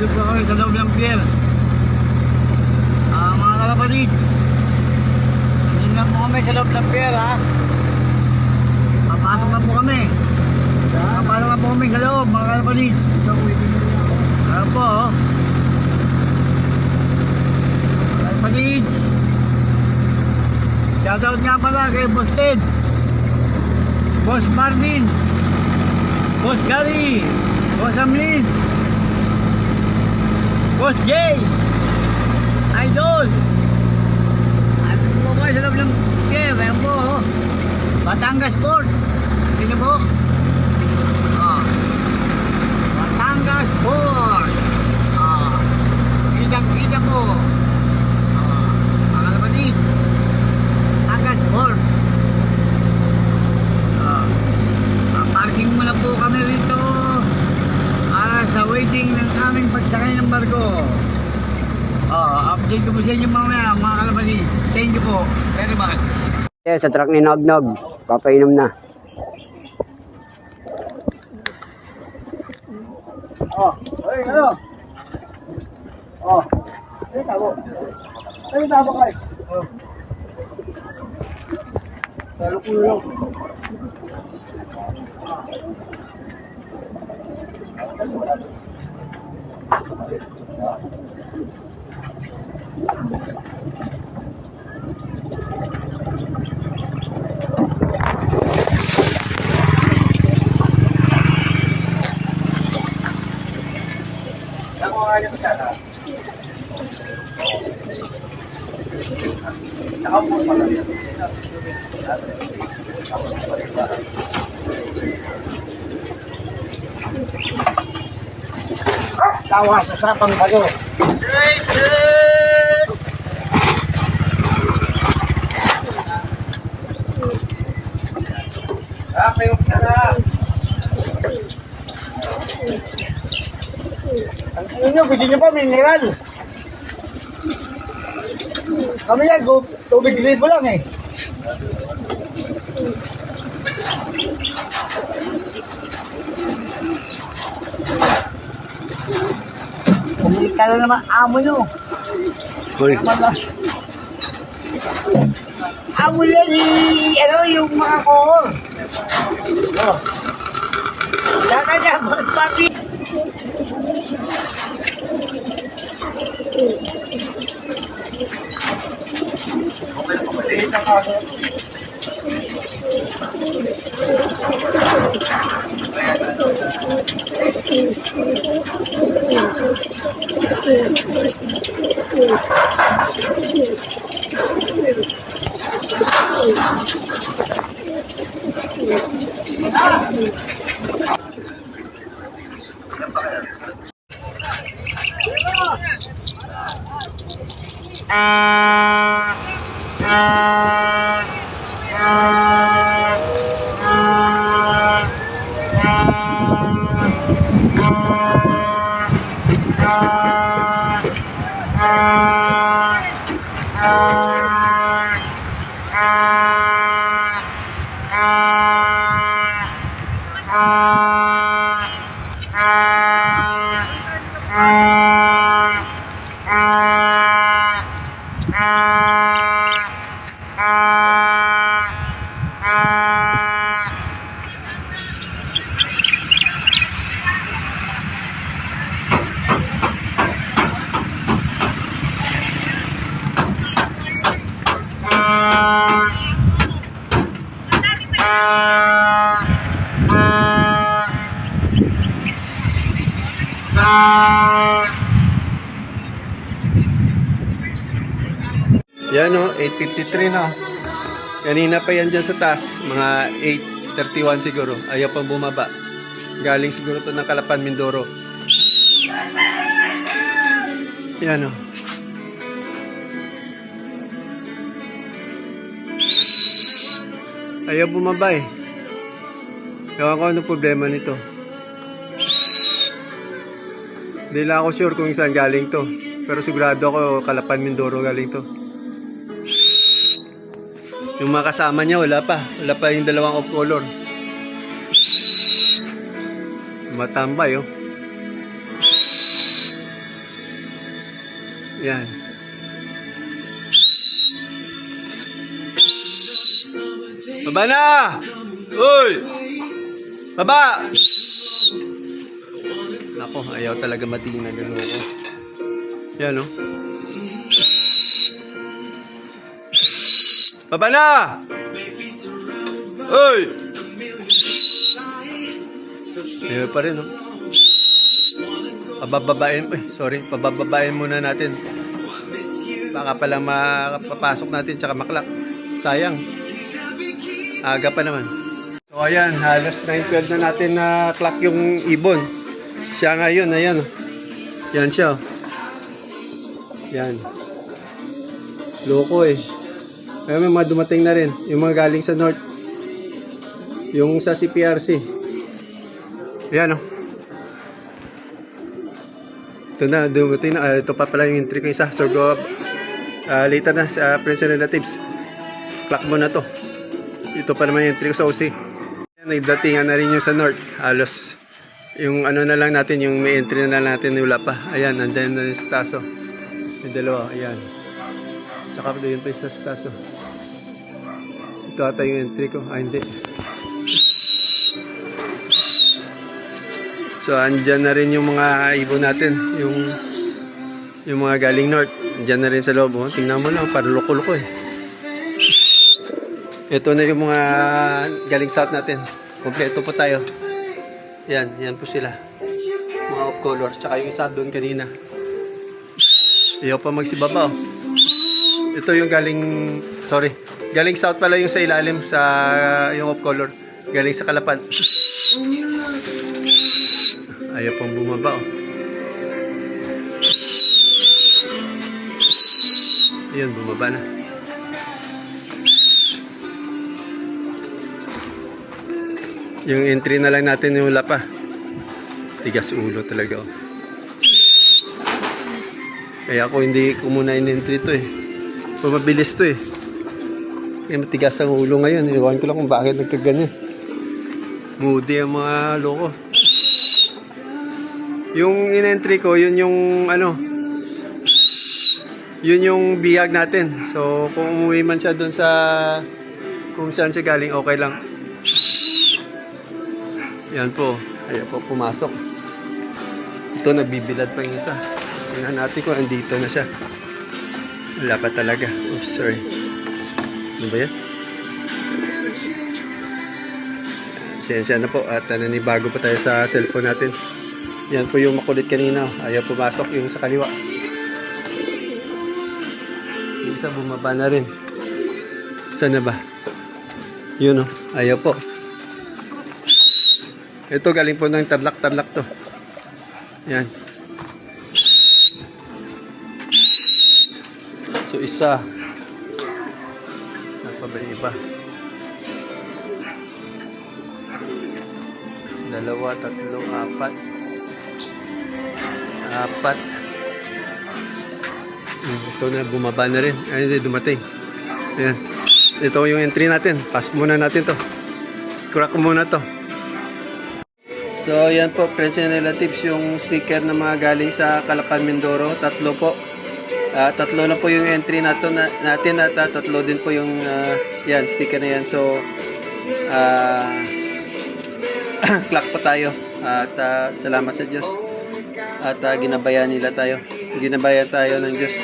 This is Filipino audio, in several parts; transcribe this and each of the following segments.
Nandito po kami sa loob ng pier. Ah, mga kalapatid. Nandito na po kami sa loob ng pier, ha? Papasok na po kami. Papasok na po kami sa loob, mga kalapatid. Ano po, oh. Kalapatid. Shoutout nga pala kay Boss Ted. Boss Martin. Boss Gary. Boss Amlin. Boss Jay. Idol. At po kayo sa loob ng pier. Ayan po. oh. Batangas Port. Sino po? Oh. Batangas Port. Oh. Kita-kita po. Oh. Mga kalapatid. Batangas Port. Oh. Ah, parking muna po kami rito para sa waiting ng aming pagsakay ng barko. Oh, update ko po sa inyo mamaya mga kalapatid. Thank you po very much. Eh, sa truck ni Nognog, papainom na. Oh, ay, ano? Oh, ay, tabo. Ay, tabo kayo. Oh. Talo ko lang. Ako nga yung sana. Nakaupo pala yan. Tawa sa sapang bago. Ah, kayo sana. Ang ano nyo, gusto nyo pa mineral. Kami yan, gu- tubig libo lang eh. Pumili ka na naman amo nyo. Uy, Naman na. Amo yan eh, ano yung mga kohor. Oh. Saka na, papi. Yan 8.53 na. Kanina pa yan dyan sa taas, mga 8.31 siguro. Ayaw pang bumaba. Galing siguro to ng Kalapan, Mindoro. Yan o. Ayaw bumaba eh. Ewan ko anong problema nito. Hindi lang ako sure kung saan galing to. Pero sigurado ako Kalapan, Mindoro galing to. Yung mga kasama niya, wala pa. Wala pa yung dalawang off color. Matambay, oh. Yan. Baba na! Uy! Baba! Ako, ayaw talaga matingin na gano'n ko. Yan, no? Baba na! Uy! Ayaw pa rin, no? Pabababain, eh, sorry, pabababain muna natin. Baka pala makapapasok natin tsaka maklak. Sayang. Aga pa naman. So ayan, halos 9.12 na natin na clock yung ibon. Siya ngayon, ayan. Yan siya. Yan. Loko eh. Kaya may mga dumating na rin. Yung mga galing sa north. Yung sa CPRC. Ayan oh. Ito na, dumating na. Ah, ito pa pala yung entry ko isa. So go ah, later na sa friends and relatives. Clock mo na to. Ito pa naman yung entry ko sa OC. Nagdatingan na rin yung sa north. Halos yung ano na lang natin, yung may entry na lang natin wala pa. Ayan, nandiyan na yung staso. Yung dalawa, ayan. Tsaka doon pa yung staso. Ito ata yung entry ko. Ah, hindi. So, andyan na rin yung mga ibon natin. Yung yung mga galing north. Andyan na rin sa loob. Oh. Tingnan mo lang, parang loko-loko eh. Ito na yung mga galing south natin. Kompleto po tayo. Yan, yan po sila. Mga off color. Tsaka yung isa doon kanina. Ayaw pa magsibaba oh. Ito yung galing, sorry. Galing south pala yung sa ilalim sa yung off color. Galing sa kalapan. Ayaw pang bumaba oh. Ayun, bumaba na. Yung entry na lang natin yung lapa. Tigas ulo talaga oh. Kaya ako hindi ko muna in-entry to eh. Pumabilis to eh. Kaya matigas ang ulo ngayon. Iwan ko lang kung bakit nagkaganyan. Moody ang mga loko. Yung in-entry ko, yun yung ano, yun yung biyag natin. So, kung umuwi man siya doon sa kung saan siya galing, okay lang. Yan po. Ayan po, pumasok. Ito, nagbibilad pa yung isa. Tingnan natin kung andito na siya. Wala pa talaga. Oh, sorry. Ano ba yan? Sensya na po at nanibago pa tayo sa cellphone natin. Yan po yung makulit kanina. Ayaw pumasok yung sa kaliwa. Yung isa bumaba na rin. Saan na ba? Yun o. Ayaw po. Ito galing po ng tarlak-tarlak to. Yan. So isa. Ba yung iba? Dalawa, tatlo, apat. Apat. Hmm, Ito na, bumaba na rin. Ay, hindi, dumating. Ayan. Ito yung entry natin. Pass muna natin to. Crack muna to. So, yan po, friends and relatives, yung sticker na mga galing sa Calapan, Mindoro. Tatlo po. Ah, tatlo na po yung entry nato na, natin at ah, tatlo din po yung ah, yan, sticker na yan. So, ah, clock pa tayo. At ah, salamat sa Diyos. At ah, ginabayan nila tayo. Ginabayan tayo ng Diyos.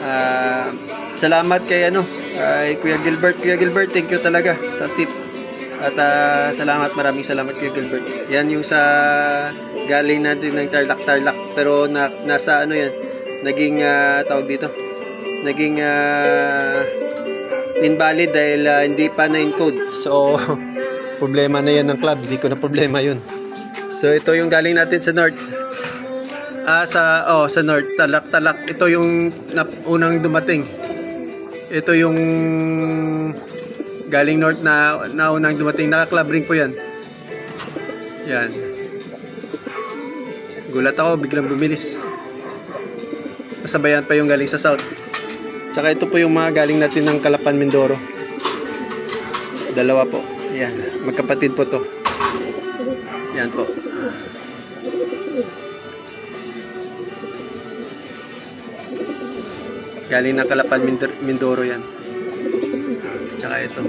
Ah, salamat kay ano, kay Kuya Gilbert. Kuya Gilbert, thank you talaga sa tip. At ah, salamat, maraming salamat Kuya Gilbert. Yan yung sa galing natin ng Tarlac Tarlac. Pero na, nasa ano yan, naging ah, tawag dito. Naging ah, invalid dahil ah, hindi pa na encode. So problema na yan ng club, hindi ko na problema yun. So ito yung galing natin sa North. Ah, sa, oh, sa North, talak, talak. Ito yung unang dumating. Ito yung galing North na, na unang dumating. Naka-club ring po yan. Yan. Gulat ako, biglang bumilis. Kasabayan pa yung galing sa South. Tsaka ito po yung mga galing natin ng Calapan, Mindoro. Dalawa po. Yan. Magkapatid po to. Yan po. Galing ng Kalapan, Mindor- Mindoro yan. Tsaka ito.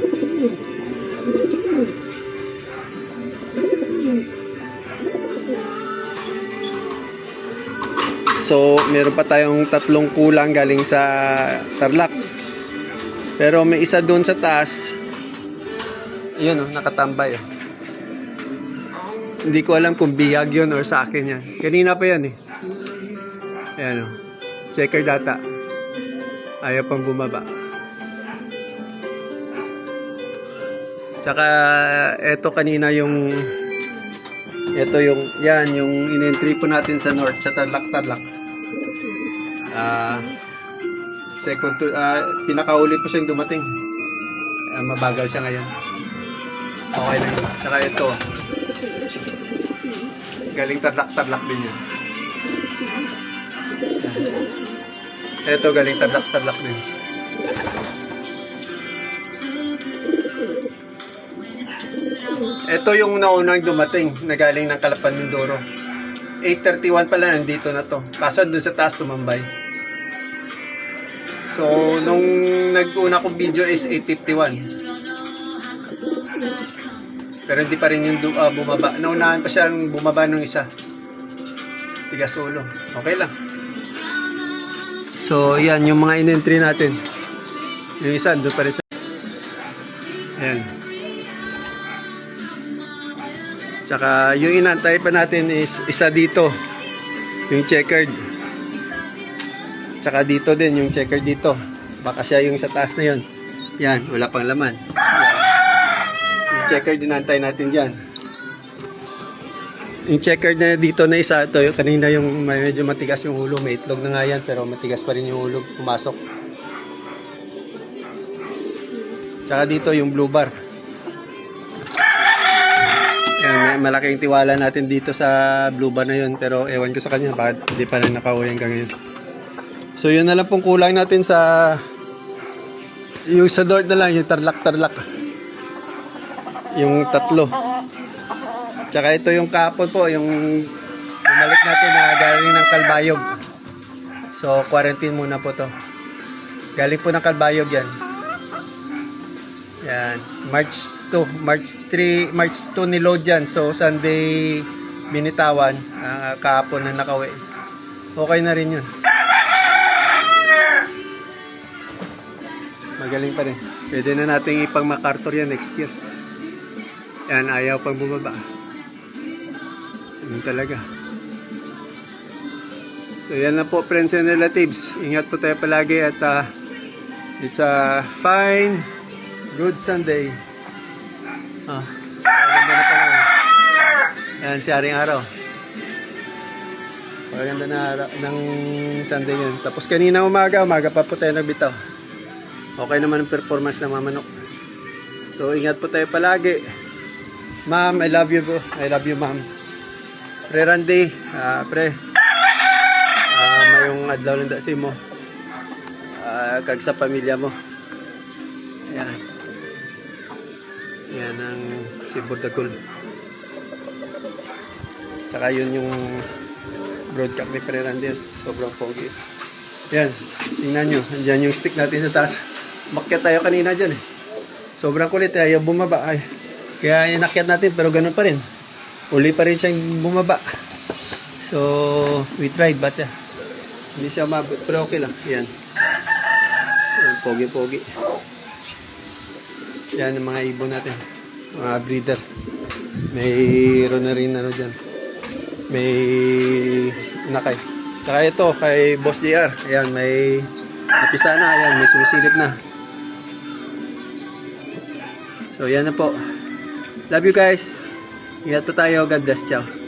So, meron pa tayong tatlong kulang galing sa Tarlac. Pero may isa doon sa taas. Yun oh, nakatambay oh. Hindi ko alam kung bihag yun or sa akin yan. Kanina pa yan eh. Ayan oh. Checker data. Ayaw pang bumaba. Tsaka eto kanina yung ito yung yan yung in-entry po natin sa north sa Tarlac Ah second to ah, pinakauli po siyang dumating. Ah, mabagal siya ngayon. Okay lang yun. Tsaka ito. Galing Tarlac din yan. Ito galing Tarlac din. Ito yung naunang dumating na galing ng Kalapan Mindoro. 8.31 pala nandito na to. Kaso doon sa taas tumambay. So, nung nag-una kong video is 8.51. Pero hindi pa rin yung ah, bumaba. Naunahan pa siyang bumaba nung isa. Tigas ulo. Okay lang. So, yan yung mga in-entry natin. Yung isa, doon pa rin sa... Ayan. Tsaka yung inantay pa natin is isa dito. Yung checkered. Tsaka dito din yung checkered dito. Baka siya yung sa taas na yun. Yan, wala pang laman. Yan. Yung checkered dinantay natin dyan. Yung checkered na dito na isa, ito, yung kanina yung medyo matigas yung ulo. May itlog na nga yan, pero matigas pa rin yung ulo pumasok. Tsaka dito yung blue bar. May malaking tiwala natin dito sa blue bar na yun. Pero ewan ko sa kanya, bakit hindi pa rin nakauwi hanggang ngayon. So yun na lang pong kulang natin sa yung sa door na lang, yung tarlak-tarlak. Yung tatlo. Tsaka ito yung kapon po, yung bumalik natin na galing ng Kalbayog. So quarantine muna po to. Galing po ng Kalbayog yan. Yan. March 2. March 3. March 2 ni load yan. So, Sunday binitawan. Uh, kahapon na nakauwi. Okay na rin yun. Magaling pa rin. Pwede na nating ipang MacArthur yan next year. Yan, ayaw pang bumaba. Yun talaga. So, yan na po, friends and relatives. Ingat po tayo palagi at uh, it's a fine Good Sunday. Ah. Yan si Aring Araw. Maganda na araw ng Sunday yun. Tapos kanina umaga, umaga pa po tayo nagbitaw. Okay naman ang performance ng mga manok. So ingat po tayo palagi. Ma'am, I love you po. I love you ma'am. Pre Randy, ah, pre. Ah, mayong adlaw ng dasi mo. Ah, kag sa pamilya mo. Yan. Yan ang si Burdagul. Tsaka yun yung broadcast ni Pererandes. Sobrang pogi. Yan. Tingnan nyo. Andyan yung stick natin sa taas. Makyat tayo kanina dyan eh. Sobrang kulit. eh. Ayaw bumaba. Ay. Kaya inakyat natin pero ganun pa rin. Uli pa rin siyang bumaba. So, we tried but uh, hindi siya mabot. Pero okay lang. Yan. Pogi-pogi. Yan ang mga ibon natin. Mga breeder. Mayroon na rin ano dyan. May nakay. Saka ito kay Boss JR. Ayan, may napisa na. Ayan, may sumisilip na. So, yan na po. Love you guys. Ingat po tayo. God bless. Ciao.